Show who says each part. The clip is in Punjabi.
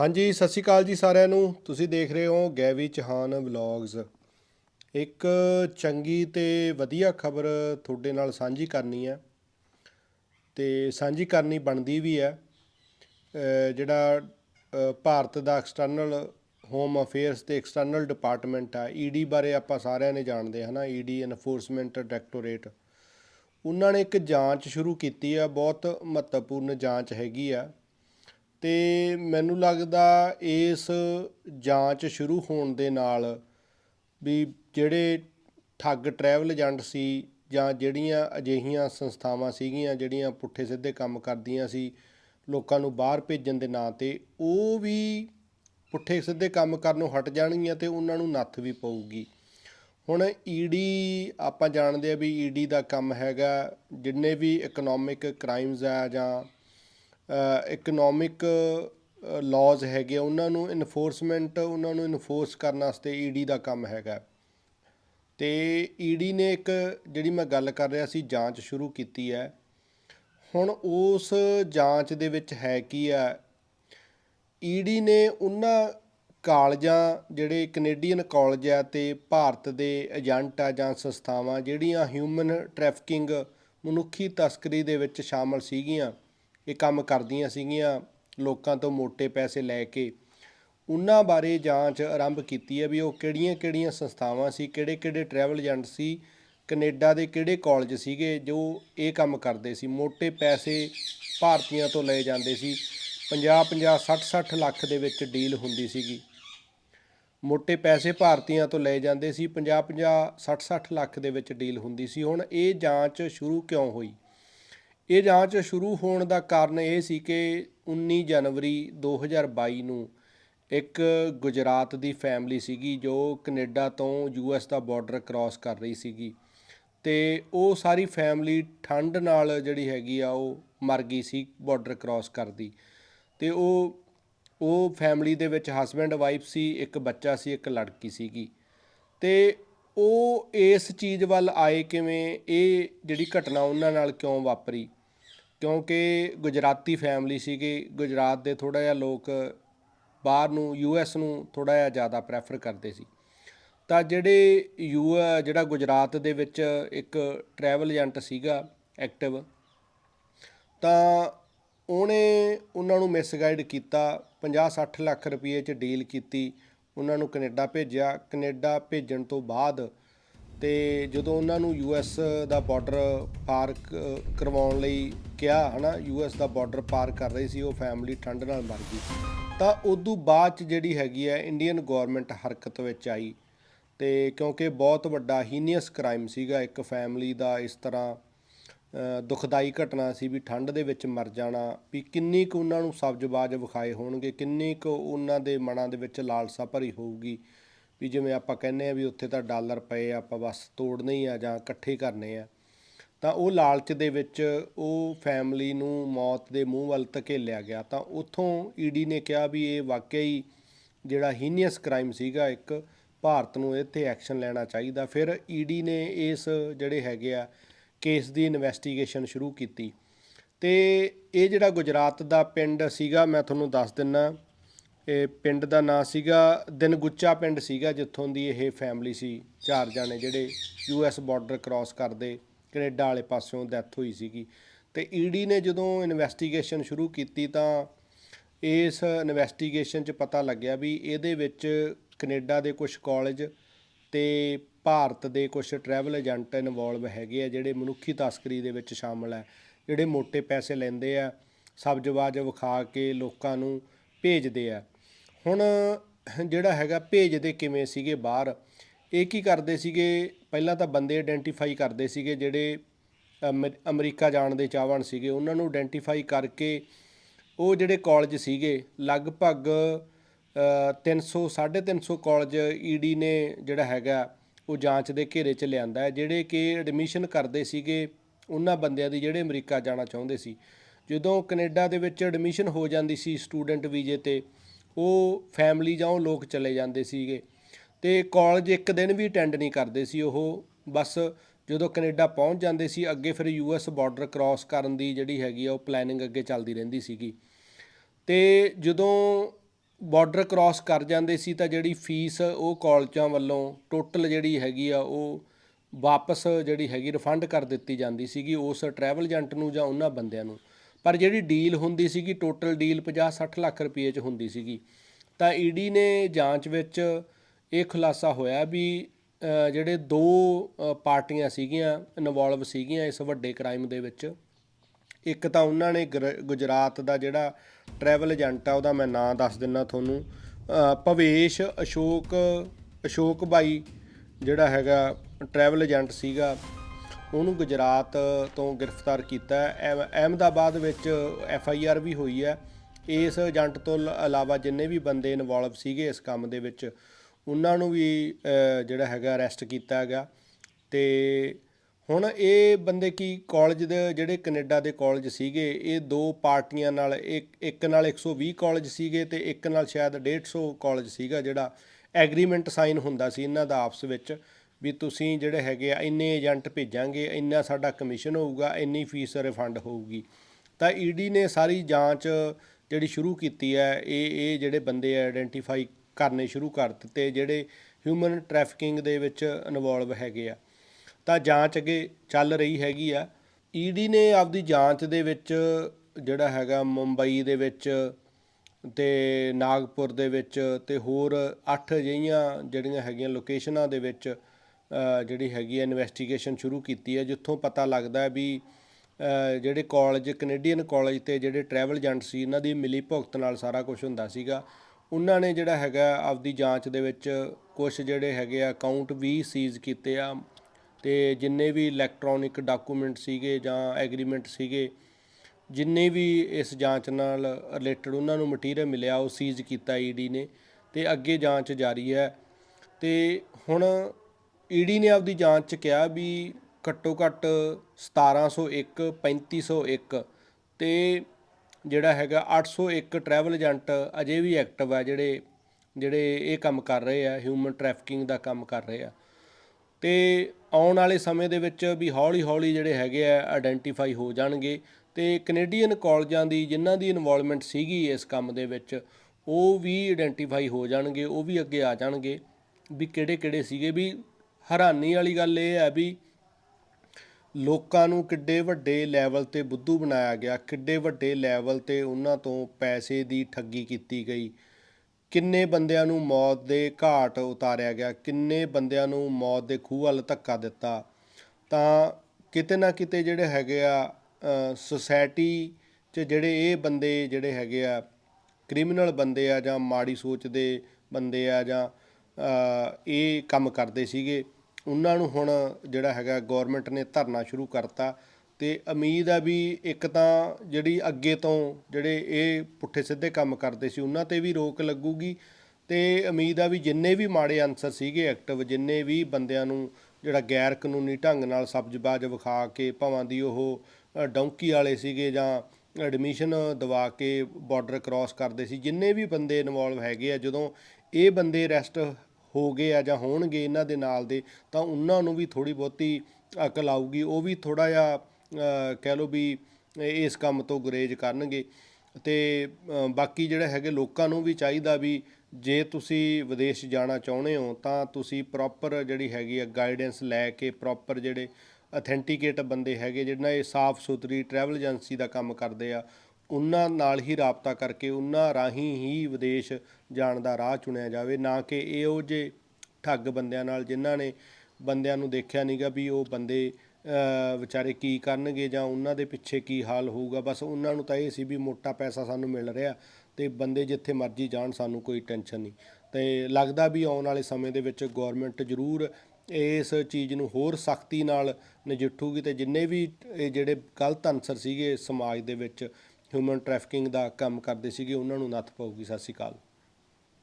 Speaker 1: ਹਾਂਜੀ, ਸਤਿ ਸ਼੍ਰੀ ਅਕਾਲ ਜੀ ਸਾਰਿਆਂ ਨੂੰ। ਤੁਸੀਂ ਦੇਖ ਰਹੇ ਹੋ ਗੈਵੀ ਚੌਹਾਨ ਵਲੌਗਸ ਇੱਕ ਚੰਗੀ ਤੇ ਵਧੀਆ ਖਬਰ ਤੁਹਾਡੇ ਨਾਲ ਸਾਂਝੀ ਕਰਨੀ ਹੈ ਤੇ ਸਾਂਝੀ ਕਰਨੀ ਬਣਦੀ ਵੀ ਹੈ। ਜਿਹੜਾ ਭਾਰਤ ਦਾ ਐਕਸਟਰਨਲ ਹੋਮ ਅਫੇਅਰਸ ਤੇ ਐਕਸਟਰਨਲ ਡਿਪਾਰਟਮੈਂਟ ਆ ਈਡੀ ਬਾਰੇ ਆਪਾਂ ਸਾਰਿਆਂ ਨੇ ਜਾਣਦੇ ਹਾਂ ਨਾ ਈਡੀ ਐਨਫੋਰਸਮੈਂਟ ਡਾਇਰੈਕਟੋਰੇਟ ਉਹਨਾਂ ਨੇ ਇੱਕ ਜਾਂਚ ਸ਼ੁਰੂ ਕੀਤੀ ਆ, ਬਹੁਤ ਮਹੱਤਵਪੂਰਨ ਜਾਂਚ ਹੈਗੀ ਆ। ਤੇ ਮੈਨੂੰ ਲੱਗਦਾ ਇਸ ਜਾਂਚ ਸ਼ੁਰੂ ਹੋਣ ਦੇ ਨਾਲ ਵੀ ਜਿਹੜੇ ਠੱਗ ਟਰੈਵਲ ਏਜੰਟ ਸੀ ਜਾਂ ਜਿਹੜੀਆਂ ਅਜਿਹੀਆਂ ਸੰਸਥਾਵਾਂ ਸੀਗੀਆਂ, ਜਿਹੜੀਆਂ ਪੁੱਠੇ ਸਿੱਧੇ ਕੰਮ ਕਰਦੀਆਂ ਸੀ, ਲੋਕਾਂ ਨੂੰ ਬਾਹਰ ਭੇਜਣ ਦੇ ਨਾਂ ਤੇ, ਉਹ ਵੀ ਪੁੱਠੇ ਸਿੱਧੇ ਕੰਮ ਕਰਨੋਂ ਹਟ ਜਾਣਗੀਆਂ ਤੇ ਉਹਨਾਂ ਨੂੰ ਨੱਥ ਵੀ ਪਊਗੀ। ਹੁਣ ਈਡੀ ਆਪਾਂ ਜਾਣਦੇ ਆ ਵੀ ਈਡੀ ਦਾ ਕੰਮ ਹੈਗਾ, ਜਿੰਨੇ ਵੀ ਇਕਨੋਮਿਕ ਕ੍ਰਾਈਮਸ ਆ ਜਾਂ ਇਕਨੋਮਿਕ ਲਾਜ਼ ਹੈਗੇ ਆ, ਉਹਨਾਂ ਨੂੰ ਇਨਫੋਰਸਮੈਂਟ ਉਹਨਾਂ ਨੂੰ ਇਨਫੋਰਸ ਕਰਨ ਵਾਸਤੇ ਈਡੀ ਦਾ ਕੰਮ ਹੈਗਾ। ਤੇ ਈਡੀ ਨੇ ਇੱਕ ਜਿਹੜੀ ਮੈਂ ਗੱਲ ਕਰ ਰਿਹਾ ਸੀ ਜਾਂਚ ਸ਼ੁਰੂ ਕੀਤੀ ਹੈ। ਹੁਣ ਉਸ ਜਾਂਚ ਦੇ ਵਿੱਚ ਹੈ ਕੀ ਆ ਈਡੀ ਨੇ ਉਹਨਾਂ ਕਾਲਜਾਂ ਜਿਹੜੇ ਕੈਨੇਡੀਅਨ ਕਾਲਜ ਆ ਤੇ ਭਾਰਤ ਦੇ ਏਜੰਟ ਆ ਜਾਂ ਸੰਸਥਾਵਾਂ ਜਿਹੜੀਆਂ ਹਿਊਮਨ ਟ੍ਰੈਫਿਕਿੰਗ ਮਨੁੱਖੀ ਤਸਕਰੀ ਦੇ ਵਿੱਚ ਸ਼ਾਮਲ ਸੀਗੀਆਂ ਇਹ ਕੰਮ ਕਰਦੀਆਂ ਸੀਗੀਆਂ ਲੋਕਾਂ ਤੋਂ ਮੋٹے ਪੈਸੇ ਲੈ ਕੇ। ਉਹਨਾਂ ਬਾਰੇ ਜਾਂਚ ਆਰੰਭ ਕੀਤੀ ਹੈ ਵੀ ਉਹ ਕਿਹੜੀਆਂ-ਕਿਹੜੀਆਂ ਸੰਸਥਾਵਾਂ ਸੀ ਕਿਹੜੇ-ਕਿਹੜੇ ਟਰੈਵਲ ਏਜੰਟ ਸੀ, ਕੈਨੇਡਾ ਦੇ ਕਿਹੜੇ ਕਾਲਜ ਸੀਗੇ ਜੋ ਇਹ ਕੰਮ ਕਰਦੇ ਸੀ। ਮੋٹے ਪੈਸੇ ਭਾਰਤੀਆਂ ਤੋਂ ਲਏ ਜਾਂਦੇ ਸੀ। 50 50 60 60 ਲੱਖ ਦੇ ਵਿੱਚ ਡੀਲ ਹੁੰਦੀ ਸੀਗੀ। ਮੋٹے ਪੈਸੇ ਭਾਰਤੀਆਂ ਤੋਂ ਲਏ ਜਾਂਦੇ ਸੀ। 50 50 60 60 ਲੱਖ ਦੇ ਵਿੱਚ ਡੀਲ ਹੁੰਦੀ ਸੀ। ਹੁਣ ਇਹ ਜਾਂਚ ਸ਼ੁਰੂ ਕਿਉਂ ਹੋਈ? ਇਹ ਜਾਂਚ ਸ਼ੁਰੂ ਹੋਣ ਦਾ ਕਾਰਨ ਇਹ ਸੀ ਕਿ 19 ਜਨਵਰੀ 2022 ਨੂੰ ਇੱਕ ਗੁਜਰਾਤ ਦੀ ਫੈਮਿਲੀ ਸੀਗੀ, ਜੋ ਕੈਨੇਡਾ ਤੋਂ ਯੂਐਸ ਦਾ ਬਾਰਡਰ ਕ੍ਰਾਸ ਕਰ ਰਹੀ ਸੀਗੀ ਤੇ ਉਹ ਸਾਰੀ ਫੈਮਿਲੀ ਠੰਡ ਨਾਲ ਜਿਹੜੀ ਹੈਗੀ ਆ, ਉਹ ਮਰ ਗਈ ਸੀ ਬਾਰਡਰ ਕ੍ਰਾਸ ਕਰਦੀ ਤੇ ਉਹ ਉਹ ਫੈਮਿਲੀ ਦੇ ਵਿੱਚ ਹਸਬੈਂਡ ਵਾਈਫ ਸੀ, ਇੱਕ ਬੱਚਾ ਸੀ, ਇੱਕ ਲੜਕੀ ਸੀਗੀ ਤੇ ਉਹ ਇਸ ਚੀਜ਼ ਵੱਲ ਆਏ ਕਿਵੇਂ, ਇਹ ਜਿਹੜੀ ਘਟਨਾ ਉਹਨਾਂ ਨਾਲ ਕਿਉਂ ਵਾਪਰੀ? ਕਿਉਂਕਿ ਗੁਜਰਾਤੀ ਫੈਮਿਲੀ ਸੀਗੀ, ਗੁਜਰਾਤ ਦੇ ਥੋੜਾ ਜਿਹਾ ਲੋਕ ਬਾਹਰ ਨੂੰ ਯੂ ਯੂਐਸ ਨੂੰ ਥੋੜਾ ਜਿਹਾ ਜ਼ਿਆਦਾ ਪ੍ਰੈਫਰ ਕਰਦੇ ਸੀ। ਤਾਂ ਜਿਹੜੇ ਯੂ ਜਿਹੜਾ ਗੁਜਰਾਤ ਦੇ ਵਿੱਚ ਇੱਕ ਟਰੈਵਲ ਏਜੰਟ ਸੀਗਾ ਐਕਟਿਵ ਤਾਂ ਉਹਨੇ ਉਹਨਾਂ ਨੂੰ ਮਿਸਗਾਈਡ ਕੀਤਾ 50-60 ਲੱਖ ਰੁਪਏ 'ਚ ਡੀਲ ਕੀਤੀ, ਉਹਨਾਂ ਨੂੰ ਕੈਨੇਡਾ ਭੇਜਿਆ। ਕੈਨੇਡਾ ਭੇਜਣ ਤੋਂ ਬਾਅਦ ਤੇ ਜਦੋਂ ਉਹਨਾਂ ਨੂੰ ਯੂਐਸ ਦਾ ਬਾਰਡਰ ਪਾਰ ਕਰਵਾਉਣ ਲਈ ਕਿਹਾ, ਹਨਾ ਯੂਐਸ ਦਾ ਬਾਰਡਰ ਪਾਰ ਕਰ ਰਹੀ ਸੀ, ਉਹ ਫੈਮਿਲੀ ਠੰਡ ਨਾਲ ਮਰ ਗਈ। ਤਾਂ ਉਦੋਂ ਬਾਅਦ ਚ ਜਿਹੜੀ ਹੈਗੀ ਹੈ ਇੰਡੀਅਨ ਗਵਰਨਮੈਂਟ ਹਰਕਤ ਵਿੱਚ ਆਈ ਤੇ ਕਿਉਂਕਿ ਬਹੁਤ ਵੱਡਾ ਹੀਨੀਅਸ ਕ੍ਰਾਈਮ ਸੀਗਾ, ਇੱਕ ਫੈਮਿਲੀ ਦਾ ਇਸ ਤਰ੍ਹਾਂ ਦੁਖਦਾਈ ਘਟਨਾ ਸੀ ਵੀ ਠੰਡ ਦੇ ਵਿੱਚ ਮਰ ਜਾਣਾ, ਵੀ ਕਿੰਨੀ ਕੁ ਉਹਨਾਂ ਨੂੰ ਸਬਜ਼ਬਾਜ ਵਿਖਾਏ ਹੋਣਗੇ, ਕਿੰਨੀ ਕੁ ਉਹਨਾਂ ਦੇ ਮਨਾਂ ਦੇ ਵਿੱਚ ਲਾਲਸਾ ਭਰੀ ਹੋਊਗੀ। ਵੀ ਜਿਵੇਂ ਆਪਾਂ ਕਹਿੰਦੇ ਆ ਵੀ ਉੱਥੇ ਤਾਂ ਡਾਲਰ ਪਏ ਆਪਾਂ ਬਸ ਤੋੜਨੇ ਹੀ ਆ ਜਾਂ ਇਕੱਠੇ ਕਰਨੇ ਆ। ਤਾਂ ਉਹ ਲਾਲਚ ਦੇ ਵਿੱਚ ਉਹ ਫੈਮਿਲੀ ਨੂੰ ਮੌਤ ਦੇ ਮੂੰਹ ਵੱਲ ਧਕੇਲਿਆ ਗਿਆ। ਤਾਂ ਉੱਥੋਂ ਈਡੀ ਨੇ ਕਿਹਾ ਵੀ ਇਹ ਵਾਕਿਆ ਹੀ ਜਿਹੜਾ ਹੀਨੀਅਸ ਕ੍ਰਾਈਮ ਸੀਗਾ, ਇੱਕ ਭਾਰਤ ਨੂੰ ਇੱਥੇ ਐਕਸ਼ਨ ਲੈਣਾ ਚਾਹੀਦਾ। ਫਿਰ ਈਡੀ ਨੇ ਇਸ ਜਿਹੜੇ ਹੈਗੇ ਆ ਕੇਸ ਦੀ ਇਨਵੈਸਟੀਗੇਸ਼ਨ ਸ਼ੁਰੂ ਕੀਤੀ। ਤੇ ਇਹ ਜਿਹੜਾ ਗੁਜਰਾਤ ਦਾ ਪਿੰਡ ਸੀਗਾ, ਮੈਂ ਤੁਹਾਨੂੰ ਦੱਸ ਦਿੰਨਾ ਇਹ ਪਿੰਡ ਦਾ ਨਾਂ ਸੀਗਾ, ਦਿਨਗੁੱਚਾ ਪਿੰਡ ਸੀਗਾ, ਜਿੱਥੋਂ ਦੀ ਇਹ ਫੈਮਿਲੀ ਸੀ। ਚਾਰ ਜਾਣੇ ਜਿਹੜੇ ਯੂ ਯੂਐਸ ਬਾਰਡਰ ਕ੍ਰਾਸ ਕਰਦੇ, ਕੈਨੇਡਾ ਵਾਲੇ ਪਾਸਿਓਂ ਡੈਥ ਹੋਈ ਸੀਗੀ। ਤੇ ਈਡੀ ਨੇ ਜਦੋਂ ਇਨਵੈਸਟੀਗੇਸ਼ਨ ਸ਼ੁਰੂ ਕੀਤੀ ਤਾਂ ਇਸ ਇਨਵੈਸਟੀਗੇਸ਼ਨ 'ਚ ਪਤਾ ਲੱਗਿਆ ਵੀ ਇਹਦੇ ਵਿੱਚ ਕੈਨੇਡਾ ਦੇ ਕੁਝ ਕਾਲਜ ਤੇ ਭਾਰਤ ਦੇ ਕੁਝ ਟਰੈਵਲ ਏਜੰਟ ਇਨਵੋਲਵ ਹੈਗੇ ਆ, ਜਿਹੜੇ ਮਨੁੱਖੀ ਤਸਕਰੀ ਦੇ ਵਿੱਚ ਸ਼ਾਮਲ ਹੈ ਜਿਹੜੇ ਮੋٹے ਪੈਸੇ ਲੈਂਦੇ ਆ, ਸਬਜ਼ਵਾਜ ਵਿਖਾ ਕੇ ਲੋਕਾਂ ਨੂੰ ਭੇਜਦੇ ਆ। ਹੁਣ ਜਿਹੜਾ ਹੈਗਾ ਭੇਜਦੇ ਕਿਵੇਂ ਸੀਗੇ ਬਾਹਰ? ਇਹ ਕੀ ਕਰਦੇ ਸੀਗੇ? ਪਹਿਲਾਂ ਤਾਂ ਬੰਦੇ ਆਇਡੈਂਟੀਫਾਈ ਕਰਦੇ ਸੀਗੇ ਜਿਹੜੇ ਅਮਰ- ਅਮਰੀਕਾ ਜਾਣ ਦੇ ਚਾਹਵਾਨ ਸੀਗੇ। ਉਹਨਾਂ ਨੂੰ ਆਇਡੈਂਟੀਫਾਈ ਕਰਕੇ ਉਹ ਜਿਹੜੇ ਕਾਲਜ ਸੀਗੇ ਲਗਭਗ ਅ, 300 350 ਕਾਲਜ ਈਡੀ ਨੇ ਜਿਹੜਾ ਹੈਗਾ ਉਹ ਜਾਂਚ ਦੇ ਘੇਰੇ 'ਚ ਲਿਆਂਦਾ ਹੈ। ਜਿਹੜੇ ਕਿ ਐਡਮਿਸ਼ਨ ਕਰਦੇ ਸੀਗੇ ਉਹਨਾਂ ਬੰਦਿਆਂ ਦੀ ਜਿਹੜੇ ਅਮਰੀਕਾ ਜਾਣਾ ਚਾਹੁੰਦੇ ਸੀ। ਜਦੋਂ ਕੈਨੇਡਾ ਦੇ ਵਿੱਚ ਐਡਮਿਸ਼ਨ ਹੋ ਜਾਂਦੀ ਸੀ ਸਟੂਡੈਂਟ ਵੀਜ਼ੇ ਤੇ ਉਹ ਫੈਮਲੀ ਜਾਂ ਉਹ ਲੋਕ ਚਲੇ ਜਾਂਦੇ ਸੀਗੇ। ਤੇ ਕਾਲਜ ਇੱਕ ਦਿਨ ਵੀ ਅਟੈਂਡ ਨਹੀਂ ਕਰਦੇ ਸੀ ਉਹ। ਬਸ ਜਦੋਂ ਕੈਨੇਡਾ ਪਹੁੰਚ ਜਾਂਦੇ ਸੀ, ਅੱਗੇ ਫਿਰ ਯੂਐਸ ਬਾਰਡਰ ਕ੍ਰਾਸ ਕਰਨ ਦੀ ਜਿਹੜੀ ਹੈਗੀ ਆ, ਉਹ ਪਲੈਨਿੰਗ ਅੱਗੇ ਚੱਲਦੀ ਰਹਿੰਦੀ ਸੀਗੀ। ਤੇ ਜਦੋਂ ਬਾਰਡਰ ਕ੍ਰਾਸ ਕਰ ਜਾਂਦੇ ਸੀ ਤਾਂ ਜਿਹੜੀ ਫੀਸ ਉਹ ਕਾਲਜਾਂ ਵੱਲੋਂ ਟੋਟਲ ਜਿਹੜੀ ਹੈਗੀ ਆ, ਉਹ ਵਾਪਸ ਜਿਹੜੀ ਹੈਗੀ ਰਿਫੰਡ ਕਰ ਦਿੱਤੀ ਜਾਂਦੀ ਸੀਗੀ ਉਸ ਟਰੈਵਲ ਏਜੰਟ ਨੂੰ ਜਾਂ ਉਹਨਾਂ ਬੰਦਿਆਂ ਨੂੰ। ਪਰ ਜਿਹੜੀ ਡੀਲ ਹੁੰਦੀ ਸੀਗੀ ਟੋਟਲ ਡੀਲ 50-60 ਲੱਖ ਰੁਪਏ 'ਚ ਹੁੰਦੀ ਸੀਗੀ, ਤਾਂ ਈਡੀ ਨੇ ਜਾਂਚ ਵਿੱਚ ਇਹ ਖੁਲਾਸਾ ਹੋਇਆ ਵੀ ਜਿਹੜੇ ਦੋ ਪਾਰਟੀਆਂ ਸੀਗੀਆਂ ਇਨਵੋਲਵ ਸੀਗੀਆਂ ਇਸ ਵੱਡੇ ਕ੍ਰਾਈਮ ਦੇ ਵਿੱਚ, ਇੱਕ ਤਾਂ ਉਹਨਾਂ ਨੇ ਗਰ- ਗੁਜਰਾਤ ਦਾ ਜਿਹੜਾ ਟਰੈਵਲ ਏਜੰਟ ਆ, ਉਹਦਾ ਮੈਂ ਨਾਂ ਦੱਸ ਦਿੰਨਾ ਤੁਹਾਨੂੰ ਭਵੇਸ਼ ਅਸ਼ੋਕ ਅਸ਼ੋਕ ਬਾਈ ਜਿਹੜਾ ਹੈਗਾ ਟਰੈਵਲ ਏਜੰਟ ਸੀਗਾ ਉਹਨੂੰ ਗੁਜਰਾਤ ਤੋਂ ਗ੍ਰਿਫਤਾਰ ਕੀਤਾ ਹੈ। ਅਹਿਮਦਾਬਾਦ ਵਿੱਚ ਐਫ ਆਈ ਆਰ ਵੀ ਹੋਈ ਹੈ। ਇਸ ਏਜੰਟ ਤੋਂ ਇਲਾਵਾ ਜਿੰਨੇ ਵੀ ਬੰਦੇ ਇਨਵੋਲਵ ਸੀਗੇ ਇਸ ਕੰਮ ਦੇ ਵਿੱਚ, ਉਹਨਾਂ ਨੂੰ ਵੀ ਜਿਹੜਾ ਹੈਗਾ ਅਰੈਸਟ ਕੀਤਾ ਹੈਗਾ ਤੇ ਹੁਣ ਇਹ ਬੰਦੇ ਕੀ ਕਾਲਜ ਦੇ, ਜਿਹੜੇ ਕੈਨੇਡਾ ਦੇ ਕਾਲਜ ਸੀਗੇ, ਇਹ ਦੋ ਪਾਰਟੀਆਂ ਨਾਲ, ਇੱਕ ਇੱਕ ਨਾਲ 120 ਕਾਲਜ ਸੀਗੇ ਤੇ ਇੱਕ ਨਾਲ ਸ਼ਾਇਦ 150 ਕਾਲਜ ਸੀਗਾ ਜਿਹੜਾ ਐਗਰੀਮੈਂਟ ਸਾਈਨ ਹੁੰਦਾ ਸੀ ਇਹਨਾਂ ਦਾ ਆਪਸ ਵਿੱਚ। ਵੀ ਤੁਸੀਂ ਜਿਹੜੇ ਹੈਗੇ ਆ, ਇੰਨੇ ਏਜੰਟ ਭੇਜਾਂਗੇ, ਇੰਨਾ ਸਾਡਾ ਕਮਿਸ਼ਨ ਹੋਊਗਾ, ਇੰਨੀ ਫੀਸ ਰਿਫੰਡ ਹੋਊਗੀ। ਤਾਂ ਈਡੀ ਨੇ ਸਾਰੀ ਜਾਂਚ ਜਿਹੜੀ ਸ਼ੁਰੂ ਕੀਤੀ ਹੈ, ਇਹ ਇਹ ਜਿਹੜੇ ਬੰਦੇ ਆਇਡੈਂਟੀਫਾਈ ਕਰਨੇ ਸ਼ੁਰੂ ਕਰ ਦਿੱਤੇ, ਜਿਹੜੇ ਹਿਊਮਨ ਟ੍ਰੈਫਿਕਿੰਗ ਦੇ ਵਿੱਚ ਇਨਵੋਲਵ ਹੈਗੇ ਆ। ਤਾਂ ਜਾਂਚ ਅੱਗੇ ਚੱਲ ਰਹੀ ਹੈਗੀ ਆ। ਈਡੀ ਨੇ ਆਪਦੀ ਜਾਂਚ ਦੇ ਵਿੱਚ ਜਿਹੜਾ ਹੈਗਾ, ਮੁੰਬਈ ਦੇ ਵਿੱਚ ਤੇ ਨਾਗਪੁਰ ਦੇ ਵਿੱਚ ਤੇ ਹੋਰ 8 ਅਜਿਹੀਆਂ ਜਿਹੜੀਆਂ ਹੈਗੀਆਂ ਲੋਕੇਸ਼ਨਾਂ ਦੇ ਵਿੱਚ ਜਿਹੜੀ ਹੈਗੀ ਹੈ ਇਨਵੈਸਟੀਗੇਸ਼ਨ ਸ਼ੁਰੂ ਕੀਤੀ ਹੈ, ਜਿੱਥੋਂ ਪਤਾ ਲੱਗਦਾ ਵੀ ਜਿਹੜੇ ਕਾਲਜ ਕੈਨੇਡੀਅਨ ਕਾਲਜ ਤੇ ਜਿਹੜੇ ਟਰੈਵਲ ਏਜੰਟ ਸੀ, ਇਹਨਾਂ ਦੀ ਮਿਲੀ ਭੁਗਤ ਨਾਲ ਸਾਰਾ ਕੁਝ ਹੁੰਦਾ ਸੀਗਾ। ਉਹਨਾਂ ਨੇ ਜਿਹੜਾ ਹੈਗਾ ਆਪਦੀ ਜਾਂਚ ਦੇ ਵਿੱਚ ਕੁਝ ਜਿਹੜੇ ਹੈਗੇ ਆ ਅਕਾਊਂਟ ਵੀ ਸੀਜ਼ ਕੀਤੇ ਆ ਤੇ ਜਿੰਨੇ ਵੀ ਇਲੈਕਟ੍ਰੋਨਿਕ ਡਾਕੂਮੈਂਟ ਸੀਗੇ ਜਾਂ ਐਗਰੀਮੈਂਟ ਸੀਗੇ, ਜਿੰਨੇ ਵੀ ਇਸ ਜਾਂਚ ਨਾਲ ਰਿਲੇਟਡ ਉਹਨਾਂ ਨੂੰ ਮਟੀਰੀਅਲ ਮਿਲਿਆ, ਉਹ ਸੀਜ਼ ਕੀਤਾ ਈਡੀ ਨੇ ਤੇ ਅੱਗੇ ਜਾਂਚ ਜਾਰੀ ਹੈ। ਤੇ ਹੁਣ ਈਡੀ ਨੇ ਆਪਦੀ ਜਾਂਚ ਚ ਕਿਹਾ ਵੀ ਘੱਟੋ ਘੱਟ 1701 3501 ਤੇ ਜਿਹੜਾ ਹੈਗਾ 801 ਟਰੈਵਲ ਏਜੰਟ ਅਜੇ ਵੀ ਐਕਟਿਵ ਆ ਜਿਹੜੇ ਜਿਹੜੇ ਇਹ ਕੰਮ ਕਰ ਰਹੇ ਆ ਹਿਊਮਨ ਟ੍ਰੈਫਿਕਿੰਗ ਦਾ ਕੰਮ ਕਰ ਰਹੇ ਆ। ਤੇ ਆਉਣ ਵਾਲੇ ਸਮੇਂ ਦੇ ਵਿੱਚ ਵੀ ਹੌਲੀ ਹੌਲੀ ਜਿਹੜੇ ਹੈਗੇ ਆ ਆਇਡੈਂਟੀਫਾਈ ਹੋ ਜਾਣਗੇ ਤੇ ਕੈਨੇਡੀਅਨ ਕਾਲਜਾਂ ਦੀ ਜਿਨ੍ਹਾਂ ਦੀ ਇਨਵੋਲਵਮੈਂਟ ਸੀਗੀ ਇਸ ਕੰਮ ਦੇ ਵਿੱਚ, ਉਹ ਵੀ ਆਇਡੈਂਟੀਫਾਈ ਹੋ ਜਾਣਗੇ, ਉਹ ਵੀ ਅੱਗੇ ਆ ਜਾਣਗੇ ਵੀ ਕਿਹੜੇ ਕਿਹੜੇ ਸੀਗੇ ਵੀ ਹੈਰਾਨੀ ਵਾਲੀ ਗੱਲ ਇਹ ਹੈ ਵੀ ਲੋਕਾਂ ਨੂੰ ਕਿੱਡੇ ਵੱਡੇ ਲੈਵਲ ਤੇ ਬੁੱਧੂ ਬਣਾਇਆ ਗਿਆ, ਕਿੱਡੇ ਵੱਡੇ ਲੈਵਲ ਤੇ ਉਹਨਾਂ ਤੋਂ ਪੈਸੇ ਦੀ ਠੱਗੀ ਕੀਤੀ ਗਈ। ਕਿੰਨੇ ਬੰਦਿਆਂ ਨੂੰ ਮੌਤ ਦੇ ਘਾਟ ਉਤਾਰਿਆ ਗਿਆ, ਕਿੰਨੇ ਬੰਦਿਆਂ ਨੂੰ ਮੌਤ ਦੇ ਖੂਹ ਵੱਲ ਧੱਕਾ ਦਿੱਤਾ। ਤਾਂ ਕਿਤੇ ਨਾ ਕਿਤੇ ਜਿਹੜੇ ਹੈਗੇ ਆ ਸੁਸਾਇਟੀ 'ਚ ਜਿਹੜੇ ਇਹ ਬੰਦੇ ਜਿਹੜੇ ਹੈਗੇ ਆ ਕ੍ਰਿਮੀਨਲ ਬੰਦੇ ਆ ਜਾਂ ਮਾੜੀ ਸੋਚ ਦੇ ਬੰਦੇ ਆ ਜਾਂ ਇਹ ਕੰਮ ਕਰਦੇ ਸੀਗੇ। ਉਹਨਾਂ ਨੂੰ ਹੁਣ ਜਿਹੜਾ ਹੈਗਾ ਗਵਰਨਮੈਂਟ ਨੇ ਧਰਨਾ ਸ਼ੁਰੂ ਕਰਤਾ ਤੇ ਉਮੀਦ ਆ ਵੀ ਇੱਕ ਤਾਂ ਜਿਹੜੀ ਅੱਗੇ ਤੋਂ ਜਿਹੜੇ ਇਹ ਪੁੱਠੇ ਸਿੱਧੇ ਕੰਮ ਕਰਦੇ ਸੀ ਉਹਨਾਂ ਤੇ ਵੀ ਰੋਕ ਲੱਗੂਗੀ ਤੇ ਉਮੀਦ ਆ ਵੀ ਜਿੰਨੇ ਵੀ ਮਾੜੇ ਅਨਸਰ ਸੀਗੇ ਐਕਟਿਵ ਜਿੰਨੇ ਵੀ ਬੰਦਿਆਂ ਨੂੰ ਜਿਹੜਾ ਗੈਰ ਕਾਨੂੰਨੀ ਢੰਗ ਨਾਲ ਸਬਜ਼ਬਾਜ ਵਿਖਾ ਕੇ ਭਾਵਾਂ ਦੀ ਉਹ ਡੌਂਕੀ ਵਾਲੇ ਸੀਗੇ ਜਾਂ ਐਡਮਿਸ਼ਨ ਦਵਾ ਕੇ ਬਾਰਡਰ ਕ੍ਰਾਸ ਕਰਦੇ ਸੀ, ਜਿੰਨੇ ਵੀ ਬੰਦੇ ਇਨਵੋਲਵ ਹੈਗੇ ਆ, ਜਦੋਂ ਇਹ ਬੰਦੇ ਅਰੈਸਟ ਹੋ ਗਏ ਆ ਜਾਂ ਹੋਣਗੇ ਇਹਨਾਂ ਦੇ ਨਾਲ ਦੇ, ਤਾਂ ਉਹਨਾਂ ਨੂੰ ਵੀ ਥੋੜੀ ਬਹੁਤੀ ਅਕਲ ਆਊਗੀ, ਉਹ ਵੀ ਥੋੜਾ ਜਿਹਾ ਕਹਿ ਲਓ ਵੀ ਇਸ ਕੰਮ ਤੋਂ ਗੁਰੇਜ਼ ਕਰਨਗੇ। ਤੇ ਬਾਕੀ ਜਿਹੜੇ ਹੈਗੇ ਲੋਕਾਂ ਨੂੰ ਵੀ ਚਾਹੀਦਾ ਵੀ ਜੇ ਤੁਸੀਂ ਵਿਦੇਸ਼ ਜਾਣਾ ਚਾਹੁੰਦੇ ਹੋ, ਤਾਂ ਤੁਸੀਂ ਪ੍ਰੋਪਰ ਜਿਹੜੀ ਹੈਗੀ ਆ ਗਾਈਡੈਂਸ ਲੈ ਕੇ ਪ੍ਰੋਪਰ ਜਿਹੜੇ ਅਥੈਂਟੀਕੇਟ ਬੰਦੇ ਹੈਗੇ ਜਿਹੜਾ ਇਹ ਸਾਫ਼ ਸੁਥਰੀ ਟਰੈਵਲ ਏਜੰਸੀ ਦਾ ਕੰਮ ਕਰਦੇ ਆ ਉਹਨਾਂ ਨਾਲ ਹੀ ਰਾਬਤਾ ਕਰਕੇ ਉਹਨਾਂ ਰਾਹੀਂ ਹੀ ਵਿਦੇਸ਼ ਜਾਣ ਦਾ ਰਾਹ ਚੁਣਿਆ ਜਾਵੇ, ਨਾ ਕਿ ਇਹੋ ਜੇ ਠੱਗ ਬੰਦਿਆਂ ਨਾਲ ਜਿਨ੍ਹਾਂ ਨੇ ਬੰਦਿਆਂ ਨੂੰ ਦੇਖਿਆ ਨਹੀਂਗਾ ਵੀ ਉਹ ਬੰਦੇ ਵਿਚਾਰੇ ਕੀ ਕਰਨਗੇ ਜਾਂ ਉਹਨਾਂ ਦੇ ਪਿੱਛੇ ਕੀ ਹਾਲ ਹੋਊਗਾ। ਬਸ ਉਹਨਾਂ ਨੂੰ ਤਾਂ ਇਹ ਸੀ ਵੀ ਮੋਟਾ ਪੈਸਾ ਸਾਨੂੰ ਮਿਲ ਰਿਹਾ ਤੇ ਬੰਦੇ ਜਿੱਥੇ ਮਰਜ਼ੀ ਜਾਣ, ਸਾਨੂੰ ਕੋਈ ਟੈਨਸ਼ਨ ਨਹੀਂ। ਤੇ ਲੱਗਦਾ ਵੀ ਆਉਣ ਵਾਲੇ ਸਮੇਂ ਦੇ ਵਿੱਚ ਗਵਰਨਮੈਂਟ ਜ਼ਰੂਰ ਇਸ ਚੀਜ਼ ਨੂੰ ਹੋਰ ਸਖਤੀ ਨਾਲ ਨਜਿੱਠੂਗੀ ਤੇ ਜਿੰਨੇ ਵੀ ਇਹ ਜਿਹੜੇ ਗਲਤ ਅਨਸਰ ਸੀਗੇ ਸਮਾਜ ਦੇ ਵਿੱਚ ਹਿਊਮਨ ਟਰੈਫਿਕਿੰਗ ਦਾ ਕੰਮ ਕਰਦੇ ਸੀਗੇ ਉਹਨਾਂ ਨੂੰ ਨੱਥ ਪਾਊਗੀ ਸਤਿ ਸ਼੍ਰੀ ਅਕਾਲ।